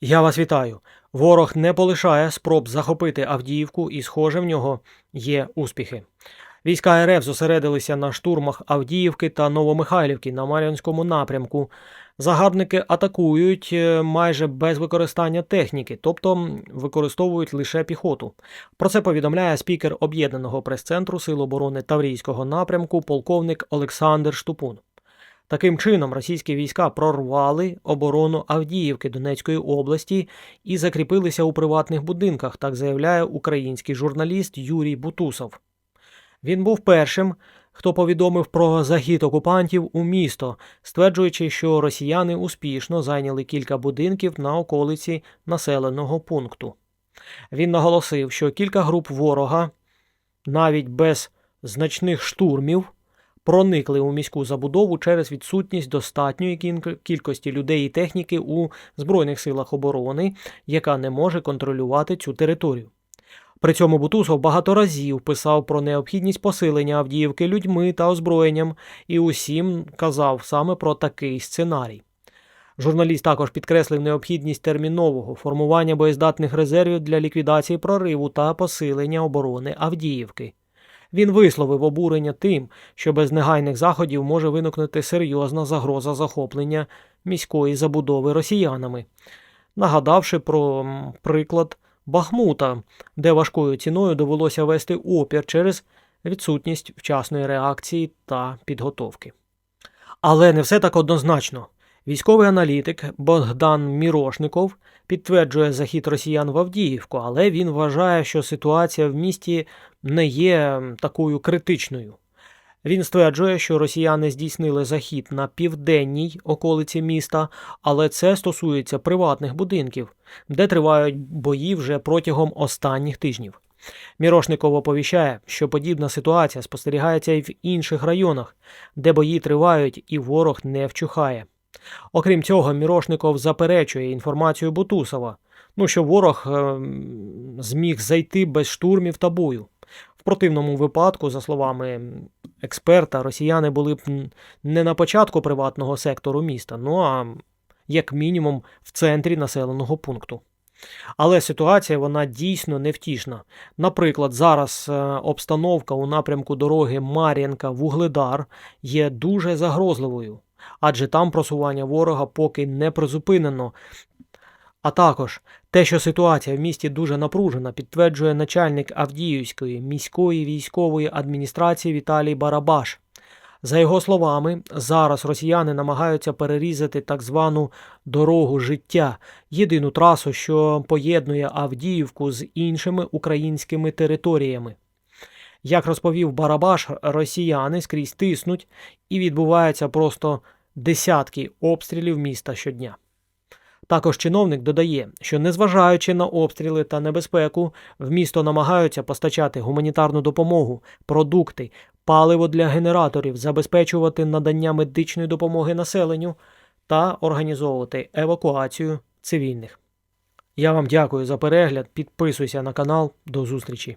Я вас вітаю. Ворог не полишає спроб захопити Авдіївку, і, схоже, в нього є успіхи. Війська РФ зосередилися на штурмах Авдіївки та Новомихайлівки на Мар'янському напрямку. Загарбники атакують е, майже без використання техніки, тобто використовують лише піхоту. Про це повідомляє спікер об'єднаного прес-центру Сил оборони Таврійського напрямку полковник Олександр Штупун. Таким чином, російські війська прорвали оборону Авдіївки Донецької області і закріпилися у приватних будинках, так заявляє український журналіст Юрій Бутусов. Він був першим, хто повідомив про захід окупантів у місто, стверджуючи, що росіяни успішно зайняли кілька будинків на околиці населеного пункту. Він наголосив, що кілька груп ворога, навіть без значних штурмів, проникли у міську забудову через відсутність достатньої кількості людей і техніки у Збройних силах оборони, яка не може контролювати цю територію. При цьому Бутусов багато разів писав про необхідність посилення Авдіївки людьми та озброєнням і усім казав саме про такий сценарій. Журналіст також підкреслив необхідність термінового формування боєздатних резервів для ліквідації прориву та посилення оборони Авдіївки. Він висловив обурення тим, що без негайних заходів може виникнути серйозна загроза захоплення міської забудови росіянами, нагадавши про приклад Бахмута, де важкою ціною довелося вести опір через відсутність вчасної реакції та підготовки. Але не все так однозначно. Військовий аналітик Богдан Мірошников підтверджує захід росіян в Авдіївку, але він вважає, що ситуація в місті не є такою критичною. Він стверджує, що росіяни здійснили захід на південній околиці міста, але це стосується приватних будинків, де тривають бої вже протягом останніх тижнів. Мірошников оповіщає, що подібна ситуація спостерігається і в інших районах, де бої тривають і ворог не вчухає. Окрім цього, Мірошников заперечує інформацію Бутусова, ну що ворог ем, зміг зайти без штурмів та бою. В противному випадку, за словами експерта, росіяни були б не на початку приватного сектору міста, ну а як мінімум в центрі населеного пункту. Але ситуація вона дійсно невтішна. Наприклад, зараз е, обстановка у напрямку дороги Мар'янка Вугледар є дуже загрозливою, адже там просування ворога поки не призупинено. А також те, що ситуація в місті дуже напружена, підтверджує начальник Авдіївської міської військової адміністрації Віталій Барабаш. За його словами, зараз росіяни намагаються перерізати так звану дорогу життя, єдину трасу, що поєднує Авдіївку з іншими українськими територіями. Як розповів Барабаш, росіяни скрізь тиснуть і відбуваються просто десятки обстрілів міста щодня. Також чиновник додає, що незважаючи на обстріли та небезпеку, в місто намагаються постачати гуманітарну допомогу, продукти, паливо для генераторів, забезпечувати надання медичної допомоги населенню та організовувати евакуацію цивільних. Я вам дякую за перегляд. Підписуйся на канал. До зустрічі!